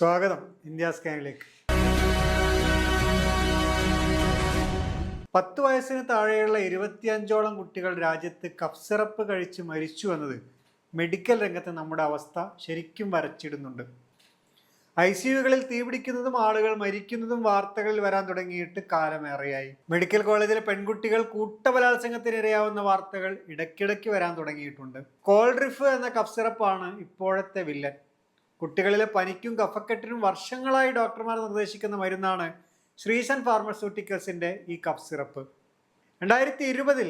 സ്വാഗതം ഇന്ത്യ സ്കാനിലേക്ക്. പത്ത് വയസ്സിന് താഴെയുള്ള ഇരുപത്തിയഞ്ചോളം കുട്ടികൾ രാജ്യത്ത് കഫ് സിറപ്പ് കഴിച്ച് മരിച്ചു എന്നത് മെഡിക്കൽ രംഗത്ത് നമ്മുടെ അവസ്ഥ ശരിക്കും വരച്ചിടുന്നുണ്ട്. ഐ സി യുകളിൽ തീപിടിക്കുന്നതും ആളുകൾ മരിക്കുന്നതും വാർത്തകളിൽ വരാൻ തുടങ്ങിയിട്ട് കാലമേറെയായി. മെഡിക്കൽ കോളേജിലെ പെൺകുട്ടികൾ കൂട്ടബലാത്സംഗത്തിനിരയാവുന്ന വാർത്തകൾ ഇടയ്ക്കിടയ്ക്ക് വരാൻ തുടങ്ങിയിട്ടുണ്ട്. കോൾഡ്രിഫ് എന്ന കഫ് സിറപ്പാണ് ഇപ്പോഴത്തെ വില്ലൻ. കുട്ടികളിലെ പനിക്കും കഫക്കെട്ടിനും വർഷങ്ങളായി ഡോക്ടർമാർ നിർദ്ദേശിക്കുന്ന മരുന്നാണ് ശ്രീസൻ ഫാർമസ്യൂട്ടിക്കൽസിന്റെ ഈ കഫ് സിറപ്പ്. രണ്ടായിരത്തി ഇരുപതിൽ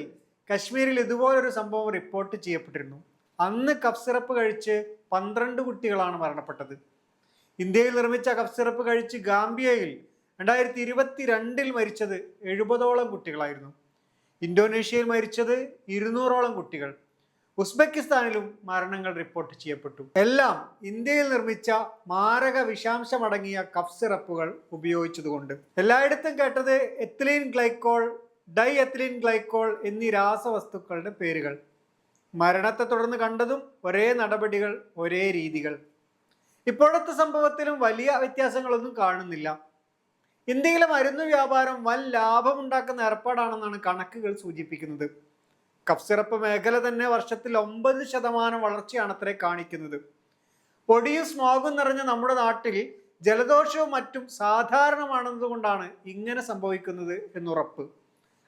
കശ്മീരിൽ ഇതുപോലൊരു സംഭവം റിപ്പോർട്ട് ചെയ്യപ്പെട്ടിരുന്നു. അന്ന് കഫ് സിറപ്പ് കഴിച്ച് പന്ത്രണ്ട് കുട്ടികളാണ് മരണപ്പെട്ടത്. ഇന്ത്യയിൽ നിർമ്മിച്ച കഫ് സിറപ്പ് കഴിച്ച് ഗാംബിയയിൽ രണ്ടായിരത്തി ഇരുപത്തി രണ്ടിൽ മരിച്ചത് എഴുപതോളം കുട്ടികളായിരുന്നു. ഇന്തോനേഷ്യയിൽ മരിച്ചത് ഇരുന്നൂറോളം കുട്ടികൾ. ഉസ്ബെക്കിസ്ഥാനിലും മരണങ്ങൾ റിപ്പോർട്ട് ചെയ്യപ്പെട്ടു. എല്ലാം ഇന്ത്യയിൽ നിർമ്മിച്ച മാരക വിഷാംശമടങ്ങിയ കഫ് സിറപ്പുകൾ ഉപയോഗിച്ചതുകൊണ്ട്. എല്ലായിടത്തും കേട്ടത് ethylene glycol diethylene glycol എന്നീ രാസവസ്തുക്കളുടെ പേരുകൾ. മരണത്തെ തുടർന്ന് കണ്ടതും ഒരേ നടപടികൾ ഒരേ രീതികൾ. ഇപ്പോഴത്തെ സംഭവത്തിലും വലിയ വ്യത്യാസങ്ങളൊന്നും കാണുന്നില്ല. ഇന്ത്യയിലെ മരുന്ന് വ്യാപാരം വൻ ലാഭമുണ്ടാക്കുന്ന ഏർപ്പാടാണെന്നാണ് കണക്കുകൾ സൂചിപ്പിക്കുന്നത്. കഫ് സിറപ്പ് മേഖല തന്നെ വർഷത്തിൽ ഒമ്പത് ശതമാനം വളർച്ചയാണ് അത്രേ കാണിക്കുന്നത്. പൊടിയും സ്മോഗും നിറഞ്ഞ നമ്മുടെ നാട്ടിൽ ജലദോഷവും മറ്റും സാധാരണമാണെന്നതുകൊണ്ടാണ് ഇങ്ങനെ സംഭവിക്കുന്നത് എന്നുറപ്പ്.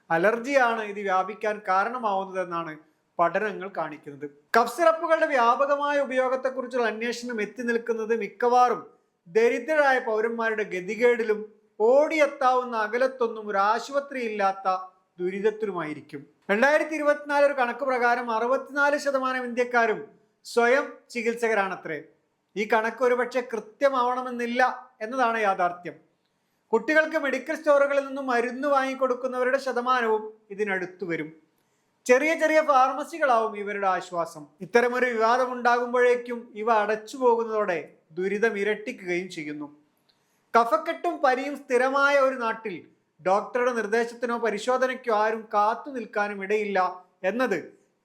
അലർജിയാണ് ഇത് വ്യാപിക്കാൻ കാരണമാവുന്നതെന്നാണ് പഠനങ്ങൾ കാണിക്കുന്നത്. കഫ് സിറപ്പുകളുടെ വ്യാപകമായ ഉപയോഗത്തെക്കുറിച്ചുള്ള അന്വേഷണം എത്തി നിൽക്കുന്നത് മിക്കവാറും ദരിദ്രരായ പൗരന്മാരുടെ ഗതികേടിലും ഓടിയെത്താവുന്ന അകലത്തൊന്നും ഒരു ആശുപത്രി ഇല്ലാത്ത ദുരിതത്തിലുമായിരിക്കും. രണ്ടായിരത്തി ഇരുപത്തിനാല് ഒരു കണക്ക് പ്രകാരം അറുപത്തിനാല് ശതമാനം ഇന്ത്യക്കാരും സ്വയം ചികിത്സകരാണത്രേ. ഈ കണക്ക് ഒരുപക്ഷെ കൃത്യമാവണമെന്നില്ല എന്നതാണ് യാഥാർത്ഥ്യം. കുട്ടികൾക്ക് മെഡിക്കൽ സ്റ്റോറുകളിൽ നിന്നും മരുന്ന് വാങ്ങിക്കൊടുക്കുന്നവരുടെ ശതമാനവും ഇതിനടുത്തു വരും. ചെറിയ ചെറിയ ഫാർമസികളാവും ഇവരുടെ ആശ്വാസം. ഇത്തരമൊരു വിവാദം ഉണ്ടാകുമ്പോഴേക്കും ഇവ അടച്ചു പോകുന്നതോടെ ദുരിതം ഇരട്ടിക്കുകയും ചെയ്യുന്നു. കഫക്കെട്ടും പനിയും സ്ഥിരമായ ഒരു നാട്ടിൽ ഡോക്ടറുടെ നിർദ്ദേശത്തിനോ പരിശോധനയ്ക്കോ ആരും കാത്തു നിൽക്കാനും ഇടയില്ല എന്നത്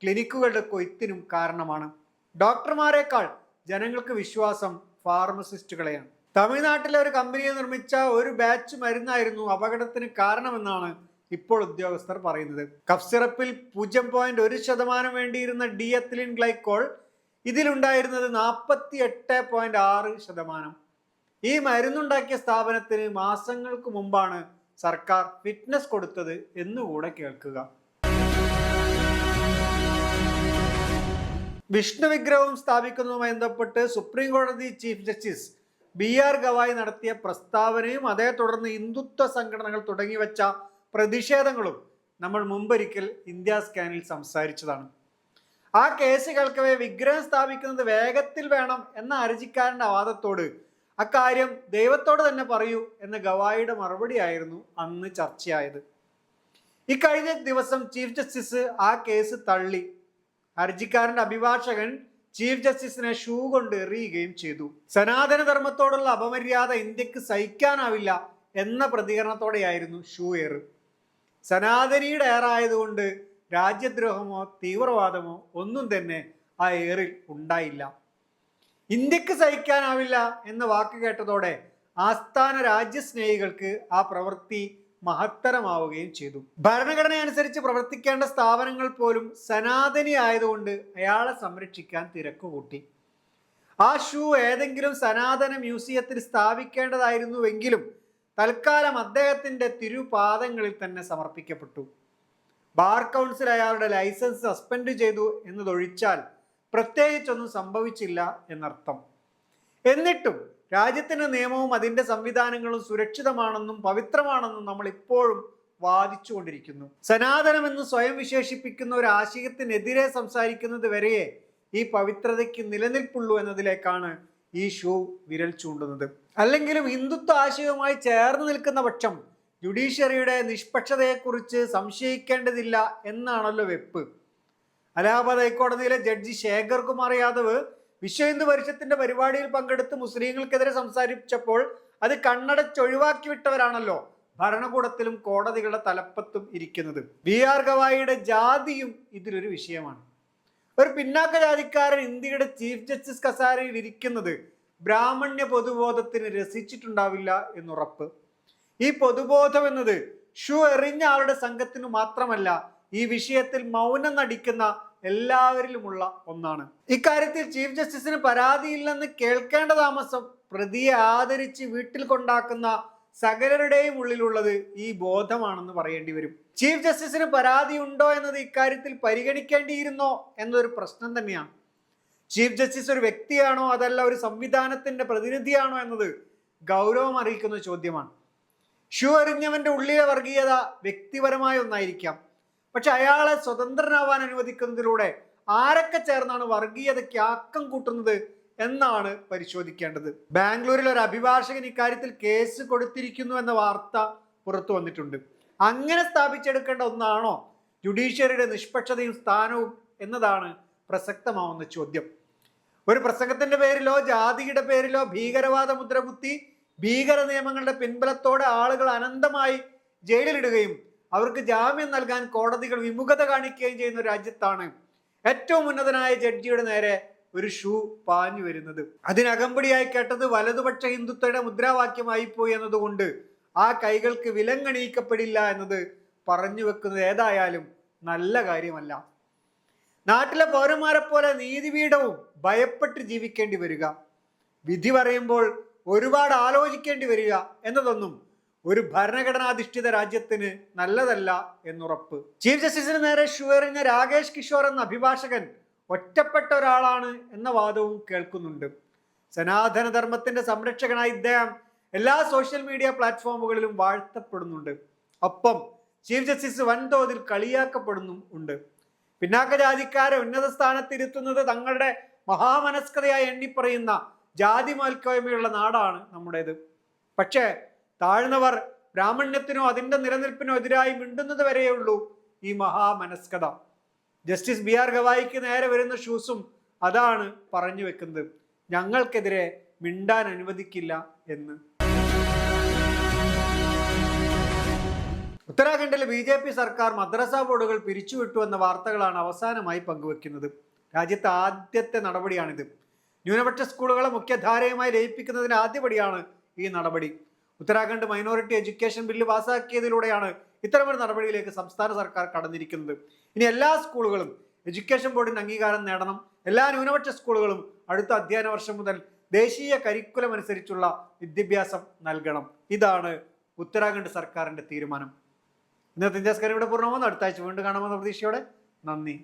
ക്ലിനിക്കുകളുടെ കൊയ്ത്തിനും കാരണമാണ്. ഡോക്ടർമാരെക്കാൾ ജനങ്ങൾക്ക് വിശ്വാസം ഫാർമസിസ്റ്റുകളെയാണ്. തമിഴ്നാട്ടിലെ ഒരു കമ്പനിയെ നിർമ്മിച്ച ഒരു ബാച്ച് മരുന്നായിരുന്നു അപകടത്തിന് കാരണമെന്നാണ് ഇപ്പോൾ ഉദ്യോഗസ്ഥർ പറയുന്നത്. കഫ് സിറപ്പിൽ പൂജ്യം പോയിന്റ് ഒരു ശതമാനം വേണ്ടിയിരുന്ന ഡി എത്തിലിൻ ഗ്ലൈക്കോൾ ഇതിലുണ്ടായിരുന്നത് നാൽപ്പത്തി എട്ട് പോയിന്റ് ആറ് ശതമാനം. ഈ മരുന്നുണ്ടാക്കിയ സ്ഥാപനത്തിന് മാസങ്ങൾക്ക് മുമ്പാണ് സർക്കാർ ഫിറ്റ്നസ് കൊടുത്തത് എന്നുകൂടെ കേൾക്കുക. വിഷ്ണു വിഗ്രഹവും സ്ഥാപിക്കുന്നതുമായി ബന്ധപ്പെട്ട് സുപ്രീം കോടതി chief justice B R Gavai നടത്തിയ പ്രസ്താവനയും അതേ തുടർന്ന് ഹിന്ദുത്വ സംഘടനകൾ തുടങ്ങിവെച്ച പ്രതിഷേധങ്ങളും നമ്മൾ മുമ്പൊരിക്കൽ ഇന്ത്യ സ്കാനിൽ സംസാരിച്ചതാണ്. ആ കേസ് കേൾക്കവേ വിഗ്രഹം സ്ഥാപിക്കുന്നത് വേഗത്തിൽ വേണം എന്ന ഹർജിക്കാരന്റെ വാദത്തോട് അക്കാര്യം ദൈവത്തോട് തന്നെ പറയൂ എന്ന ഗവായിയുടെ മറുപടിയായിരുന്നു അന്ന് ചർച്ചയായത്. ഇക്കഴിഞ്ഞ ദിവസം ചീഫ് ജസ്റ്റിസ് ആ കേസ് തള്ളി. ഹർജിക്കാരന്റെ അഭിഭാഷകൻ ചീഫ് ജസ്റ്റിസിനെ ഷൂ കൊണ്ട് എറിയുകയും ചെയ്തു. സനാതനധർമ്മത്തോടുള്ള അപമര്യാദ ഇന്ത്യയ്ക്ക് സഹിക്കാനാവില്ല എന്ന പ്രതികരണത്തോടെയായിരുന്നു ഷൂ എറ് സനാതനിയുടെ ഏറായതുകൊണ്ട് രാജ്യദ്രോഹമോ തീവ്രവാദമോ ഒന്നും തന്നെ ആ ഏറിൽ ഉണ്ടായില്ല. ഇന്ത്യയ്ക്ക് സഹിക്കാനാവില്ല എന്ന വാക്ക് കേട്ടതോടെ ആസ്ഥാന രാജ്യസ്നേഹികൾക്ക് ആ പ്രവൃത്തി മഹത്തരമാവുകയും ചെയ്തു. ഭരണഘടന അനുസരിച്ച് പ്രവർത്തിക്കേണ്ട സ്ഥാപനങ്ങൾ പോലും സനാതനി ആയതുകൊണ്ട് അയാളെ സംരക്ഷിക്കാൻ തിരക്കുകൂട്ടി ആ ഷൂ ഏതെങ്കിലും സനാതന മ്യൂസിയത്തിൽ സ്ഥാപിക്കേണ്ടതായിരുന്നുവെങ്കിലും തൽക്കാലം അദ്ദേഹത്തിന്റെ തിരുപാദങ്ങളിൽ തന്നെ സമർപ്പിക്കപ്പെട്ടു. ബാർ കൗൺസിൽ അയാളുടെ ലൈസൻസ് സസ്പെൻഡ് ചെയ്തു എന്നതൊഴിച്ചാൽ പ്രത്യേകിച്ചൊന്നും സംഭവിച്ചില്ല എന്നർത്ഥം. എന്നിട്ടും രാജ്യത്തിന്റെ നിയമവും അതിന്റെ സംവിധാനങ്ങളും സുരക്ഷിതമാണെന്നും പവിത്രമാണെന്നും നമ്മൾ ഇപ്പോഴും വാദിച്ചുകൊണ്ടിരിക്കുന്നു. സനാതനമെന്ന് സ്വയം വിശേഷിപ്പിക്കുന്ന ഒരു ആശയത്തിനെതിരെ സംസാരിക്കുന്നത് വരെയേ ഈ പവിത്രതയ്ക്ക് നിലനിൽപ്പുള്ളൂ എന്നതിലേക്കാണ് ഈ ഷൂ വിരൽ ചൂണ്ടുന്നത്. അല്ലെങ്കിലും ഹിന്ദുത്വ ആശയവുമായി ചേർന്ന് നിൽക്കുന്ന പക്ഷം ജുഡീഷ്യറിയുടെ നിഷ്പക്ഷതയെക്കുറിച്ച് സംശയിക്കേണ്ടതില്ല എന്നാണല്ലോ വെപ്പ്. അലഹാബാദ് ഹൈക്കോടതിയിലെ ജഡ്ജി ശേഖർ കുമാർ യാദവ് വിശ്വ ഹിന്ദു പരിഷത്തിന്റെ പരിപാടിയിൽ പങ്കെടുത്ത് മുസ്ലിങ്ങൾക്കെതിരെ സംസാരിച്ചപ്പോൾ അത് കണ്ണടച്ചൊഴിവാക്കി വിട്ടവരാണല്ലോ ഭരണകൂടത്തിലും കോടതികളുടെ തലപ്പത്തും ഇരിക്കുന്നത്. ബി ആർ ഗവായിയുടെ ജാതിയും ഇതിലൊരു വിഷയമാണ്. ഒരു പിന്നാക്ക ജാതിക്കാരൻ ഇന്ത്യയുടെ ചീഫ് ജസ്റ്റിസ് കസാരയിൽ ഇരിക്കുന്നത് ബ്രാഹ്മണ്യ പൊതുബോധത്തിന് രസിച്ചിട്ടുണ്ടാവില്ല എന്നുറപ്പ്. ഈ പൊതുബോധം എന്നത് ഷൂ എറിഞ്ഞ ആളുടെ സംഘത്തിനു മാത്രമല്ല ഈ വിഷയത്തിൽ മൗനം നടിക്കുന്ന എല്ലാവരിലുമുള്ള ഒന്നാണ്. ഇക്കാര്യത്തിൽ ചീഫ് ജസ്റ്റിസിന് പരാതിയില്ലെന്ന് കേൾക്കേണ്ട താമസം പ്രതിയെ ആദരിച്ച് വീട്ടിൽ കൊണ്ടാക്കുന്ന സകലരുടെയും ഉള്ളിലുള്ളത് ഈ ബോധമാണെന്ന് പറയേണ്ടി വരും. ചീഫ് ജസ്റ്റിസിന് പരാതി ഉണ്ടോ എന്നത് ഇക്കാര്യത്തിൽ പരിഗണിക്കേണ്ടിയിരുന്നോ എന്നൊരു പ്രശ്നം തന്നെയാണ്. ചീഫ് ജസ്റ്റിസ് ഒരു വ്യക്തിയാണോ അതല്ല ഒരു സംവിധാനത്തിന്റെ പ്രതിനിധിയാണോ എന്നത് ഗൗരവം അറിയിക്കുന്ന ചോദ്യമാണ്. ഷൂ എറിഞ്ഞവന്റെ ഉള്ളിലെ വർഗീയത വ്യക്തിപരമായ ഒന്നായിരിക്കാം. പക്ഷെ അയാളെ സ്വതന്ത്രനാവാൻ അനുവദിക്കുന്നതിലൂടെ ആരൊക്കെ ചേർന്നാണ് വർഗീയതയ്ക്ക് ആക്കം കൂട്ടുന്നത് എന്നാണ് പരിശോധിക്കേണ്ടത്. ബാംഗ്ലൂരിൽ ഒരു അഭിഭാഷകൻ ഇക്കാര്യത്തിൽ കേസ് കൊടുത്തിരിക്കുന്നു എന്ന വാർത്ത പുറത്തു വന്നിട്ടുണ്ട്. അങ്ങനെ സ്ഥാപിച്ചെടുക്കേണ്ട ഒന്നാണോ? ജുഡീഷ്യറിയുടെ നിഷ്പക്ഷതയും സ്ഥാനവും എന്നതാണ് പ്രസക്തമാവുന്ന ചോദ്യം. ഒരു പ്രസംഗത്തിന്റെ പേരിലോ ജാതിയുടെ പേരിലോ ഭീകരവാദ മുദ്രകുത്തി ഭീകര നിയമങ്ങളുടെ പിൻബലത്തോടെ ആളുകൾ അനന്തമായി ജയിലിലിടുകയും അവർക്ക് ജാമ്യം നൽകാൻ കോടതികൾ വിമുഖത കാണിക്കുകയും ചെയ്യുന്ന രാജ്യത്താണ് ഏറ്റവും ഉന്നതനായ ജഡ്ജിയുടെ നേരെ ഒരു ഷൂ പാഞ്ഞു വരുന്നത്. അതിനകമ്പടിയായി കേട്ടത് വലതുപക്ഷ ഹിന്ദുത്വയുടെ മുദ്രാവാക്യമായി പോയി എന്നതുകൊണ്ട് ആ കൈകൾക്ക് വിലങ്ങണിയിക്കപ്പെടില്ല എന്നത് പറഞ്ഞു വെക്കുന്നത് ഏതായാലും നല്ല കാര്യമല്ല. നാട്ടിലെ പൗരന്മാരെ പോലെ നീതിപീഠവും ഭയപ്പെട്ട് ജീവിക്കേണ്ടി വരിക. വിധി പറയുമ്പോൾ ഒരുപാട് ആലോചിക്കേണ്ടി വരിക എന്നതൊന്നും ഒരു ഭരണഘടനാധിഷ്ഠിത രാജ്യത്തിന് നല്ലതല്ല എന്നുറപ്പ്. ചീഫ് ജസ്റ്റിസിന് നേരെ ഷുവറിഞ്ഞ രാകേഷ് കിഷോർ എന്ന അഭിഭാഷകൻ ഒറ്റപ്പെട്ട ഒരാളാണ് എന്ന വാദവും കേൾക്കുന്നുണ്ട്. സനാതനധർമ്മത്തിന്റെ സംരക്ഷകനായി ഇദ്ദേഹം എല്ലാ സോഷ്യൽ മീഡിയ പ്ലാറ്റ്ഫോമുകളിലും വാഴ്ത്തപ്പെടുന്നുണ്ട്. ഒപ്പം ചീഫ് ജസ്റ്റിസ് വൻതോതിൽ കളിയാക്കപ്പെടുന്നും ഉണ്ട്. പിന്നാക്ക ജാതിക്കാരെ ഉന്നത സ്ഥാനത്തിരുത്തുന്നത് തങ്ങളുടെ മഹാമനസ്കതയായി എണ്ണിപ്പറയുന്ന ജാതി മേൽക്കോയ്മയുള്ള നാടാണ് നമ്മുടേത്. പക്ഷേ താഴ്ന്നവർ ബ്രാഹ്മണ്യത്തിനോ അതിന്റെ നിലനിൽപ്പിനോ എതിരായി മിണ്ടുന്നത് വരെയുള്ളൂ ഈ മഹാമനസ്കത. ജസ്റ്റിസ് ബി ആർ ഗവായിക്ക് നേരെ വരുന്ന ഷൂസും അതാണ് പറഞ്ഞു വെക്കുന്നത്. ഞങ്ങൾക്കെതിരെ മിണ്ടാൻ അനുവദിക്കില്ല എന്ന്. ഉത്തരാഖണ്ഡിലെ ബി ജെ പി സർക്കാർ മദ്രസ ബോർഡുകൾ പിരിച്ചുവിട്ടു എന്ന വാർത്തകളാണ് അവസാനമായി പങ്കുവെക്കുന്നത്. രാജ്യത്തെ ആദ്യത്തെ നടപടിയാണിത്. ന്യൂനപക്ഷ സ്കൂളുകളെ മുഖ്യധാരയുമായി ലയിപ്പിക്കുന്നതിന് ആദ്യപടിയാണ് ഈ നടപടി. ഉത്തരാഖണ്ഡ് മൈനോറിറ്റി എഡ്യൂക്കേഷൻ ബില്ല് പാസാക്കിയതിലൂടെയാണ് ഇത്തരമൊരു നടപടിയിലേക്ക് സംസ്ഥാന സർക്കാർ കടന്നിരിക്കുന്നത്. ഇനി എല്ലാ സ്കൂളുകളും എഡ്യൂക്കേഷൻ ബോർഡിന് അംഗീകാരം നേടണം. എല്ലാ ന്യൂനപക്ഷ സ്കൂളുകളും അടുത്ത അധ്യയന വർഷം മുതൽ ദേശീയ കരിക്കുലം അനുസരിച്ചുള്ള വിദ്യാഭ്യാസം നൽകണം. ഇതാണ് ഉത്തരാഖണ്ഡ് സർക്കാരിന്റെ തീരുമാനം. ഇന്നത്തെ ഇന്ത്യസ്കാരം ഇവിടെ പൂർണമാകുന്നു. അടുത്ത ആഴ്ച വീണ്ടും കാണാമെന്ന പ്രതീക്ഷയോടെ നന്ദി.